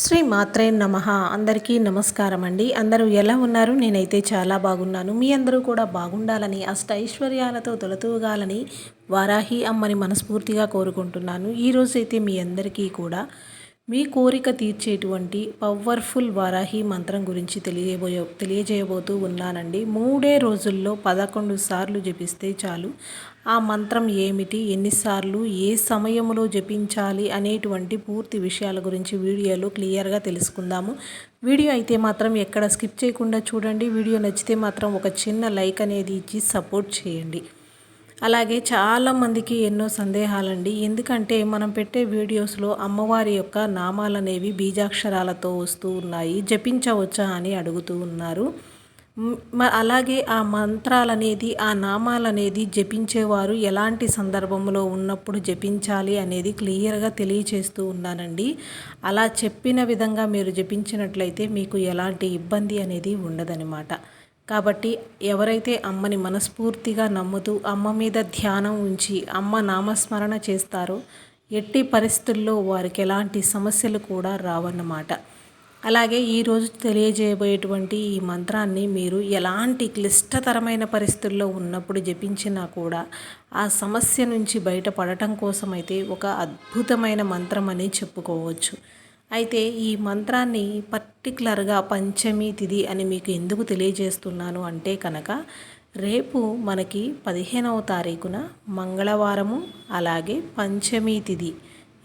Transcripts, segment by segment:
శ్రీ మాత్రే నమ. అందరికీ నమస్కారం అండి అందరూ ఎలా ఉన్నారు? నేనైతే చాలా బాగున్నాను. మీ అందరూ కూడా బాగుండాలని అష్ట ఐశ్వర్యాలతో తొలతూగాలని వారాహి అమ్మని మనస్ఫూర్తిగా కోరుకుంటున్నాను. ఈరోజైతే మీ అందరికీ కూడా మీ కోరిక తీర్చేటువంటి పవర్ఫుల్ వారాహి మంత్రం గురించి తెలియబోయే తెలియజేయబోతూ ఉన్నానండి. మూడే రోజుల్లో పదకొండు సార్లు జపిస్తే చాలు. ఆ మంత్రం ఏమిటి? ఎన్నిసార్లు ఏ సమయంలో జపించాలి? అనేటువంటి పూర్తి విషయాల గురించి వీడియోలో క్లియర్గా తెలుసుకుందాము. వీడియో అయితే మాత్రం ఎక్కడ స్కిప్ చేయకుండా చూడండి. వీడియో నచ్చితే మాత్రం ఒక చిన్న లైక్ అనేది ఇచ్చి సపోర్ట్ చేయండి. అలాగే చాలామందికి ఎన్నో సందేహాలండి. ఎందుకంటే మనం పెట్టే వీడియోస్లో అమ్మవారి యొక్క నామాలు అనేవి బీజాక్షరాలతో వస్తూ ఉన్నాయి. జపించవచ్చా అని అడుగుతూ ఉన్నారు. అలాగే ఆ మంత్రాలనేది ఆ నామాలనేది జపించేవారు ఎలాంటి సందర్భంలో ఉన్నప్పుడు జపించాలి అనేది క్లియర్గా తెలియచేస్తూ ఉన్నానండి. అలా చెప్పిన విధంగా మీరు జపించినట్లయితే మీకు ఎలాంటి ఇబ్బంది అనేది ఉండదనమాట కాబట్టి ఎవరైతే అమ్మని మనస్ఫూర్తిగా నమ్ముతూ అమ్మ మీద ధ్యానం ఉంచి అమ్మ నామస్మరణ చేస్తారో ఎట్టి పరిస్థితుల్లో వారికి ఎలాంటి సమస్యలు కూడా రావన్నమాట. అలాగే ఈరోజు తెలియజేయబోయేటువంటి ఈ మంత్రాన్ని మీరు ఎలాంటి క్లిష్టతరమైన పరిస్థితుల్లో ఉన్నప్పుడు జపించినా కూడా ఆ సమస్య నుంచి బయటపడటం కోసమైతే ఒక అద్భుతమైన మంత్రం అని చెప్పుకోవచ్చు. అయితే ఈ మంత్రాన్ని పర్టికులర్గా పంచమి తిథి అని మీకు ఎందుకు తెలియజేస్తున్నాను అంటే కనుక రేపు మనకి పదిహేనవ తారీఖున మంగళవారము అలాగే పంచమి తిథి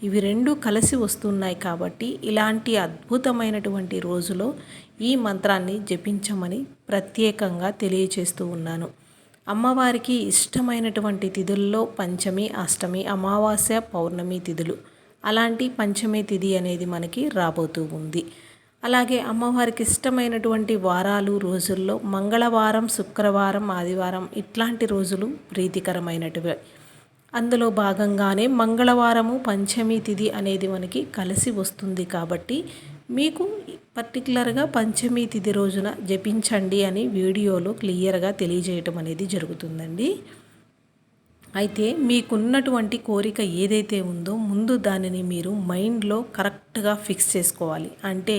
ఇవి రెండు కలిసి వస్తున్నాయి కాబట్టి ఇలాంటి అద్భుతమైనటువంటి రోజులో ఈ మంత్రాన్ని జపించమని ప్రత్యేకంగా తెలియచేస్తూ ఉన్నాను. అమ్మవారికి ఇష్టమైనటువంటి తిథుల్లో పంచమి అష్టమి అమావాస్య పౌర్ణమి తిథులు. అలాంటి పంచమి తిథి అనేది మనకి రాబోతూ ఉంది. అలాగే అమ్మవారికి ఇష్టమైనటువంటి వారాలు రోజుల్లో మంగళవారం శుక్రవారం ఆదివారం ఇట్లాంటి రోజులు ప్రీతికరమైనటివి. అందులో భాగంగానే మంగళవారము పంచమి తిథి అనేది మనకి కలిసి వస్తుంది కాబట్టి మీకు పర్టికులర్గా పంచమి తిథి రోజున జపించండి అని వీడియోలో క్లియర్గా తెలియజేయటం అనేది జరుగుతుందండి. అయితే మీకున్నటువంటి కోరిక ఏదైతే ఉందో ముందు దానిని మీరు మైండ్లో కరెక్ట్గా ఫిక్స్ చేసుకోవాలి. అంటే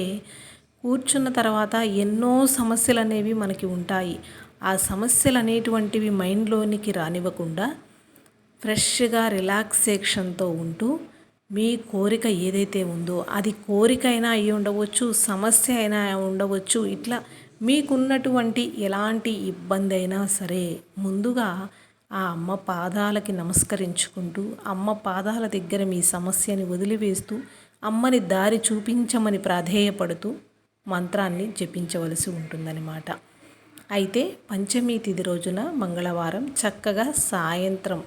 కూర్చున్న తర్వాత ఎన్నో సమస్యలు అనేవి మనకి ఉంటాయి. ఆ సమస్యలు అనేటువంటివి మైండ్లోనికి రానివ్వకుండా ఫ్రెష్గా రిలాక్సేషన్తో ఉంటూ మీ కోరిక ఏదైతే ఉందో అది కోరిక అయినా అయి ఉండవచ్చు సమస్య అయినా ఉండవచ్చు ఇట్లా మీకున్నటువంటి ఎలాంటి ఇబ్బంది అయినా సరే ముందుగా ఆ అమ్మ పాదాలకి నమస్కరించుకుంటూ అమ్మ పాదాల దగ్గర మీ సమస్యని వదిలివేస్తూ అమ్మని దారి చూపించమని ప్రాధేయపడుతూ మంత్రాన్ని జపించవలసి ఉంటుందన్నమాట. అయితే పంచమి తిథి రోజున మంగళవారం చక్కగా సాయంత్రం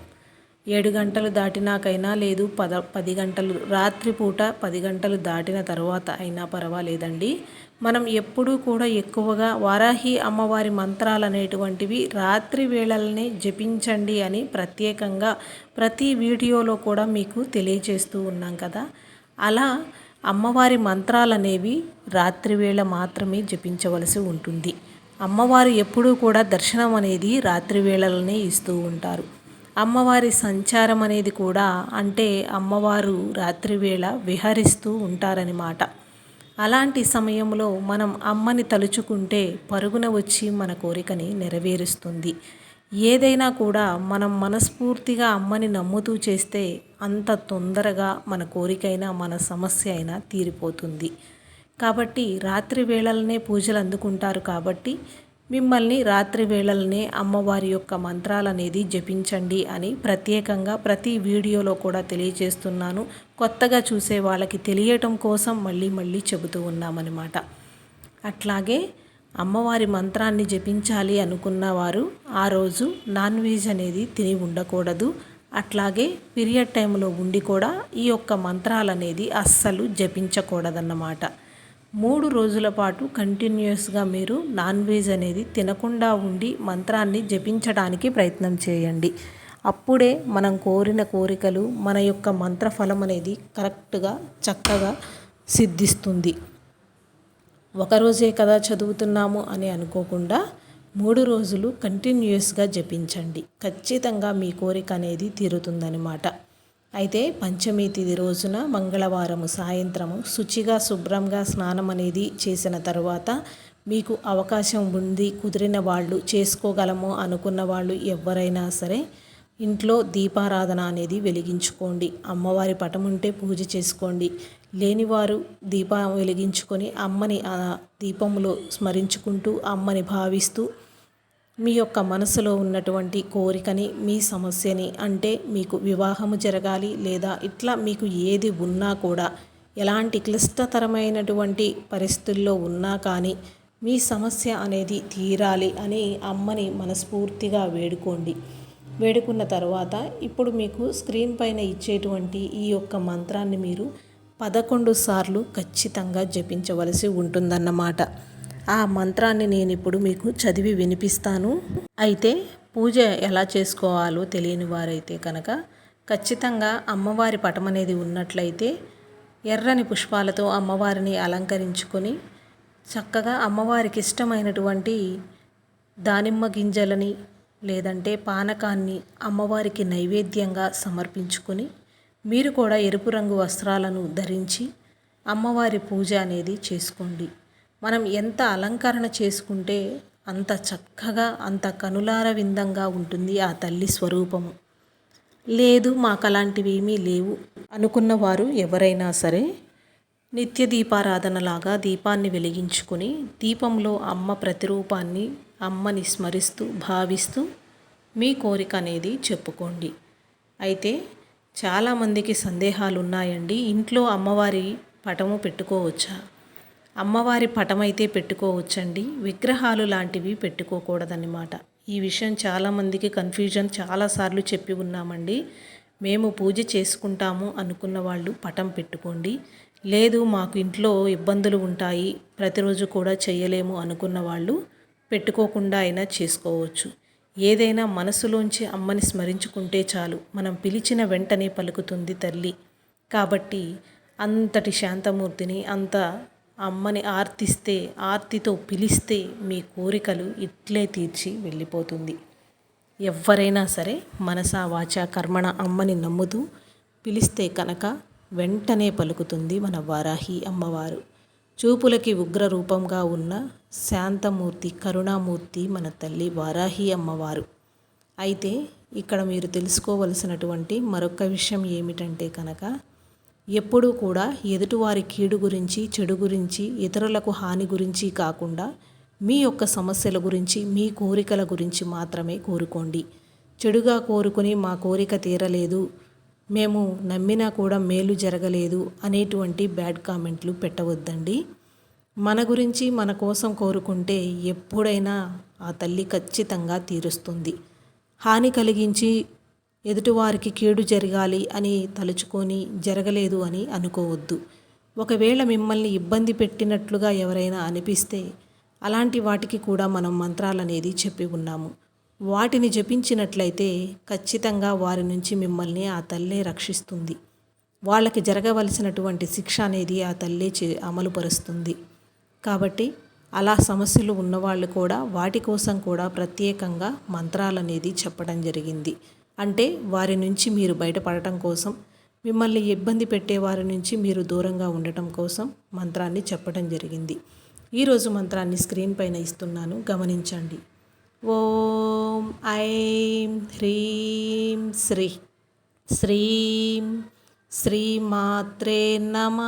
ఏడు గంటలు దాటినాకైనా లేదు పద పది గంటలు రాత్రిపూట పది గంటలు దాటిన తర్వాత అయినా పర్వాలేదండి. మనం ఎప్పుడూ కూడా ఎక్కువగా వారాహి అమ్మవారి మంత్రాలు అనేటువంటివి రాత్రి వేళలనే జపించండి అని ప్రత్యేకంగా ప్రతి వీడియోలో కూడా మీకు తెలియజేస్తూ ఉన్నాం కదా. అలా అమ్మవారి మంత్రాలు అనేవి రాత్రి వేళ మాత్రమే జపించవలసి ఉంటుంది. అమ్మవారు ఎప్పుడూ కూడా దర్శనం అనేది రాత్రి వేళలనే ఇస్తూ ఉంటారు. అమ్మవారి సంచారం అనేది కూడా అంటే అమ్మవారు రాత్రివేళ విహరిస్తూ ఉంటారనమాట అలాంటి సమయంలో మనం అమ్మని తలుచుకుంటే పరుగున వచ్చి మన కోరికని నెరవేరుస్తుంది. ఏదైనా కూడా మనం మనస్ఫూర్తిగా అమ్మని నమ్ముతూ చేస్తే అంత తొందరగా మన కోరికైనా మన సమస్య అయినా తీరిపోతుంది. కాబట్టి రాత్రి వేళలనే పూజలు అందుకుంటారు కాబట్టి మిమ్మల్ని రాత్రి వేళలనే అమ్మవారి యొక్క మంత్రాలు అనేది జపించండి అని ప్రత్యేకంగా ప్రతి వీడియోలో కూడా తెలియజేస్తున్నాను. కొత్తగా చూసే వాళ్ళకి తెలియటం కోసం మళ్ళీ మళ్ళీ చెబుతూ ఉన్నామన్నమాట. అట్లాగే అమ్మవారి మంత్రాన్ని జపించాలి అనుకున్నవారు ఆ రోజు నాన్ వెజ్ అనేది తిని ఉండకూడదు. అట్లాగే పీరియడ్ టైంలో ఉండి కూడా ఈ యొక్క మంత్రాలు అనేది అస్సలు జపించకూడదన్నమాట. మూడు రోజుల పాటు కంటిన్యూస్గా మీరు నాన్ వెజ్ అనేది తినకుండా ఉండి మంత్రాన్ని జపించడానికి ప్రయత్నం చేయండి. అప్పుడే మనం కోరిన కోరికలు మన యొక్క మంత్రఫలం అనేది కరెక్ట్గా చక్కగా సిద్ధిస్తుంది. ఒకరోజే కదా చదువుతున్నాము అని అనుకోకుండా మూడు రోజులు కంటిన్యూస్గా జపించండి. ఖచ్చితంగా మీ కోరిక అనేది తీరుతుందనమాట అయితే పంచమి తిథి రోజున మంగళవారము సాయంత్రము శుచిగా శుభ్రంగా స్నానం అనేది చేసిన తర్వాత మీకు అవకాశం ఉంది కుదిరిన వాళ్ళు చేసుకోగలము అనుకున్న వాళ్ళు ఎవరైనా సరే ఇంట్లో దీపారాధన అనేది వెలిగించుకోండి. అమ్మవారి పటం ఉంటే పూజ చేసుకోండి. లేనివారు దీపం వెలిగించుకొని అమ్మని ఆ దీపంలో స్మరించుకుంటూ అమ్మని భావిస్తూ మీ యొక్క మనసులో ఉన్నటువంటి కోరికని మీ సమస్యని అంటే మీకు వివాహము జరగాలి లేదా ఇట్లా మీకు ఏది ఉన్నా కూడా ఎలాంటి క్లిష్టతరమైనటువంటి పరిస్థితుల్లో ఉన్నా కానీ మీ సమస్య అనేది తీరాలి అని అమ్మని మనస్ఫూర్తిగా వేడుకోండి. వేడుకున్న తర్వాత ఇప్పుడు మీకు స్క్రీన్ పైన ఇచ్చేటువంటి ఈ యొక్క మంత్రాన్ని మీరు పదకొండు సార్లు ఖచ్చితంగా జపించవలసి ఉంటుందన్నమాట. ఆ మంత్రాన్ని నేను ఇప్పుడు మీకు చదివి వినిపిస్తాను. అయితే పూజ ఎలా చేసుకోవాలో తెలియని వారైతే కనుక ఖచ్చితంగా అమ్మవారి పటం అనేది ఉన్నట్లయితే ఎర్రని పుష్పాలతో అమ్మవారిని అలంకరించుకొని చక్కగా అమ్మవారికి ఇష్టమైనటువంటి దానిమ్మ గింజలని లేదంటే పానకాన్ని అమ్మవారికి నైవేద్యంగా సమర్పించుకొని మీరు కూడా ఎరుపు రంగు వస్త్రాలను ధరించి అమ్మవారి పూజ అనేది చేసుకోండి. మనం ఎంత అలంకరణ చేసుకుంటే అంత చక్కగా అంత కనులార విందంగా ఉంటుంది ఆ తల్లి స్వరూపము. లేదు మాకు అలాంటివి ఏమీ లేవు అనుకున్న వారు ఎవరైనా సరే నిత్య దీపారాధనలాగా దీపాన్ని వెలిగించుకొని దీపంలో అమ్మ ప్రతిరూపాన్ని అమ్మని స్మరిస్తూ భావిస్తూ మీ కోరిక అనేది చెప్పుకోండి. అయితే చాలామందికి సందేహాలు ఉన్నాయండి ఇంట్లో అమ్మవారి పటము పెట్టుకోవచ్చా? అమ్మవారి పటమైతే పెట్టుకోవచ్చండి. విగ్రహాలు లాంటివి పెట్టుకోకూడదన్నమాట. ఈ విషయం చాలామందికి కన్ఫ్యూజన్ చాలాసార్లు చెప్పి ఉన్నామండి. మేము పూజ చేసుకుంటాము అనుకున్న వాళ్ళు పటం పెట్టుకోండి. లేదు మాకు ఇంట్లో ఇబ్బందులు ఉంటాయి ప్రతిరోజు కూడా చేయలేము అనుకున్న వాళ్ళు పెట్టుకోకుండా అయినా చేసుకోవచ్చు. ఏదైనా మనసులోంచి అమ్మని స్మరించుకుంటే చాలు మనం పిలిచిన వెంటనే పలుకుతుంది తల్లి. కాబట్టి అంతటి శాంతమూర్తిని అంత అమ్మని ఆర్తిస్తే ఆర్తితో పిలిస్తే మీ కోరికలు ఇట్లే తీర్చి వెళ్ళిపోతుంది. ఎవరైనా సరే మనసా వాచ కర్మణ అమ్మని నమ్ముతూ పిలిస్తే కనుక వెంటనే పలుకుతుంది మన వారాహి అమ్మవారు. చూపులకి ఉగ్ర రూపంగా ఉన్న శాంతమూర్తి కరుణామూర్తి మన తల్లి వారాహి అమ్మవారు. అయితే ఇక్కడ మీరు తెలుసుకోవలసినటువంటి మరొక విషయం ఏమిటంటే కనుక ఎప్పుడూ కూడా ఎదుటివారి కీడు గురించి చెడు గురించి ఇతరులకు హాని గురించి కాకుండా మీ యొక్క సమస్యల గురించి మీ కోరికల గురించి మాత్రమే కోరుకోండి. చెడుగా కోరుకుని మా కోరిక తీరలేదు మేము నమ్మినా కూడా మేలు జరగలేదు అనేటువంటి బ్యాడ్ కామెంట్లు పెట్టవద్దండి. మన గురించి మన కోసం కోరుకుంటే ఎప్పుడైనా ఆ తల్లి ఖచ్చితంగా తీరుస్తుంది. హాని కలిగించి ఎదుటివారికి కీడు జరగాలి అని తలుచుకొని జరగలేదు అని అనుకోవద్దు. ఒకవేళ మిమ్మల్ని ఇబ్బంది పెట్టినట్లుగా ఎవరైనా అనిపిస్తే అలాంటి వాటికి కూడా మనం మంత్రాలు అనేది చెప్పి ఉన్నాము. వాటిని జపించినట్లయితే ఖచ్చితంగా వారి నుంచి మిమ్మల్ని ఆ తల్లే రక్షిస్తుంది. వాళ్ళకి జరగవలసినటువంటి శిక్ష అనేది ఆ తల్లే చే అమలుపరుస్తుంది. కాబట్టి అలా సమస్యలు ఉన్నవాళ్ళు కూడా వాటి కోసం కూడా ప్రత్యేకంగా మంత్రాలనేది చెప్పడం జరిగింది. అంటే వారి నుంచి మీరు బయటపడటం కోసం మిమ్మల్ని ఇబ్బంది పెట్టే వారి నుంచి మీరు దూరంగా ఉండటం కోసం మంత్రాన్ని చెప్పడం జరిగింది. ఈరోజు మంత్రాన్ని స్క్రీన్ పైన ఇస్తున్నాను. గమనించండి. ఓం ఐం హ్రీం శ్రీ శ్రీం శ్రీమాత్రే నమ.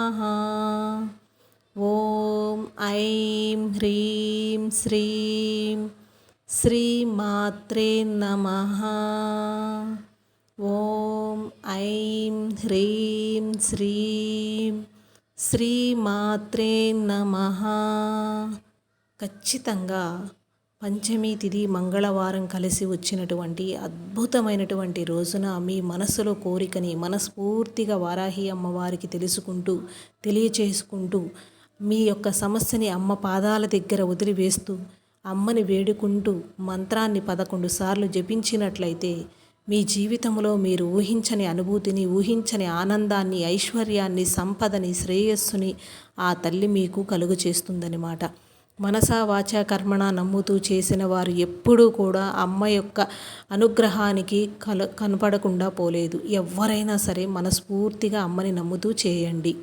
ఓం ఐం హ్రీం శ్రీం శ్రీమాత్రే నమ. ఓం ఐం హ్రీం శ్రీం శ్రీమాత్రే నమ. ఖచ్చితంగా పంచమి తిథి మంగళవారం కలిసి వచ్చినటువంటి అద్భుతమైనటువంటి రోజున మీ మనసులో కోరికని మనస్ఫూర్తిగా వారాహి అమ్మవారికి తెలుసుకుంటూ తెలియచేసుకుంటూ మీ యొక్క సమస్యని అమ్మ పాదాల దగ్గర వదిలివేస్తూ అమ్మని వేడుకుంటూ మంత్రాన్ని పదకొండు సార్లు జపించినట్లయితే మీ జీవితంలో మీరు ఊహించని అనుభూతిని ఊహించని ఆనందాన్ని ఐశ్వర్యాన్ని సంపదని శ్రేయస్సుని ఆ తల్లి మీకు కలుగు చేస్తుందన్నమాట. మనసా వాచా కర్మణ నమ్ముతూ చేసిన వారు ఎప్పుడూ కూడా అమ్మ యొక్క అనుగ్రహానికి కల కనపడకుండా పోలేదు. ఎవరైనా సరే మనస్ఫూర్తిగా అమ్మని నమ్ముతూ చేయండి.